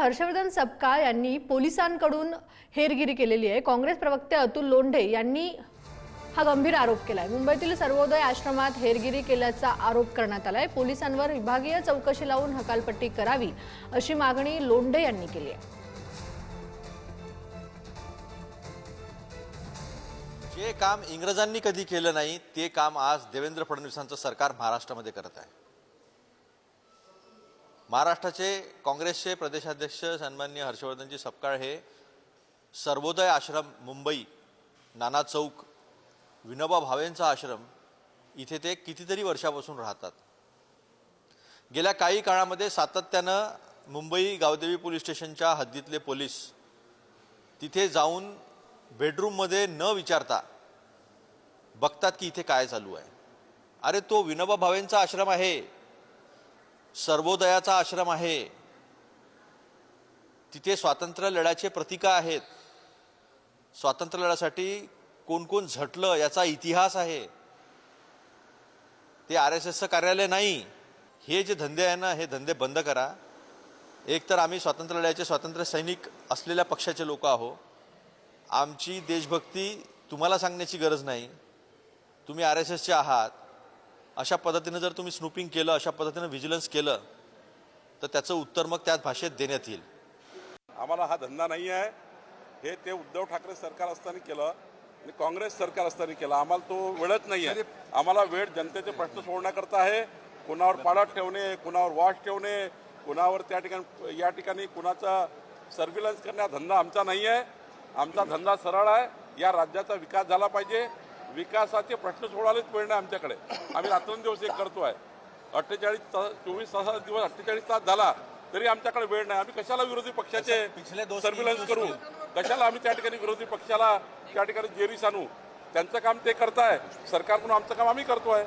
हर्षवर्धन सपकाळ यांनी पोलिसांकडून हेरगिरी केलेली आहे. काँग्रेस प्रवक्ते अतुल लोंढे यांनी हा गंभीर आरोप केला आहे मुंबईतील सर्वोदय आश्रमात हेरगिरी केल्याचा आरोप करण्यात आला आहे पोलिसांवर विभागीय चौकशी लावून हकालपट्टी करावी अशी मागणी लोंढे यांनी केली आहे. जे काम इंग्रजांनी कधी केलं नाही ते काम आज देवेंद्र फडणवीसांचं सरकार महाराष्ट्रामध्ये करत आहे. महाराष्ट्राचे काँग्रेसचे प्रदेशाध्यक्ष सन्मान्य हर्षवर्धनजी सपकाळ हे सर्वोदय आश्रम मुंबई नाना चौक विनोबा भावेंचा आश्रम इथे ते कितीतरी वर्षापासून राहतात. गेल्या काही काळामध्ये सातत्यानं मुंबई गावदेवी पोलीस स्टेशनच्या हद्दीतले पोलीस तिथे जाऊन बेडरूममध्ये न विचारता बघतात की इथे काय चालू आहे. अरे तो विनोबा भावेंचा आश्रम आहे. सर्वोदयाचा आश्रम आहे. तिथे स्वातंत्र्य लढ्याचे प्रतीक आहेत. स्वातंत्र्य लढ्यासाठी कोण कोण झटलं याचा इतिहास आहे. ते आर एस एसचं कार्यालय नाही. हे जे धंदे आहे ना हे धंदे बंद करा. एक तर आम्ही स्वातंत्र्य लढ्याचे स्वातंत्र्य सैनिक असलेल्या पक्षाचे लोक आहो आमची देशभक्ती तुम्हाला सांगण्याची गरज नाही. तुम्ही आर एस एसचे आहात. अशा पद्धतीनं जर तुम्ही स्नूपिंग केलं अशा पद्धतीनं व्हिजिलन्स केलं तर त्याचं उत्तर मग त्याच भाषेत देण्यात येईल. आम्हाला हा धंदा नाही आहे. हे ते उद्धव ठाकरे सरकार असताना केलं आणि काँग्रेस सरकार असताना केलं. आम्हाला तो वेळच नाही आहे. आम्हाला वेळ जनतेचे प्रश्न सोडण्याकरता आहे. कुणावर पाळत ठेवणे कुणावर वॉच ठेवणे कुणावर त्या ठिकाणी या ठिकाणी कुणाचा सर्व्हिलन्स करण्या धंदा आमचा नाही आहे. आमचा धंदा सरळ आहे. या राज्याचा विकास झाला पाहिजे. विकासाचे प्रश्न सोडवायलाच वेळ नाही आमच्याकडे. आम्ही रात्रंदिवस एक करतो आहे अठ्ठेचाळीस तास चोवीस तासाचा दिवस अठ्ठेचाळीस तास झाला तरी आमच्याकडे वेळ नाही. आम्ही कशाला विरोधी पक्षाचे पिछले दो- सर्व्हिलन्स करू? कशाला आम्ही त्या ठिकाणी विरोधी पक्षाला त्या ठिकाणी जेरीस आणू त्यांचं काम ते करताय. सरकारकडून आमचं काम आम्ही करतोय.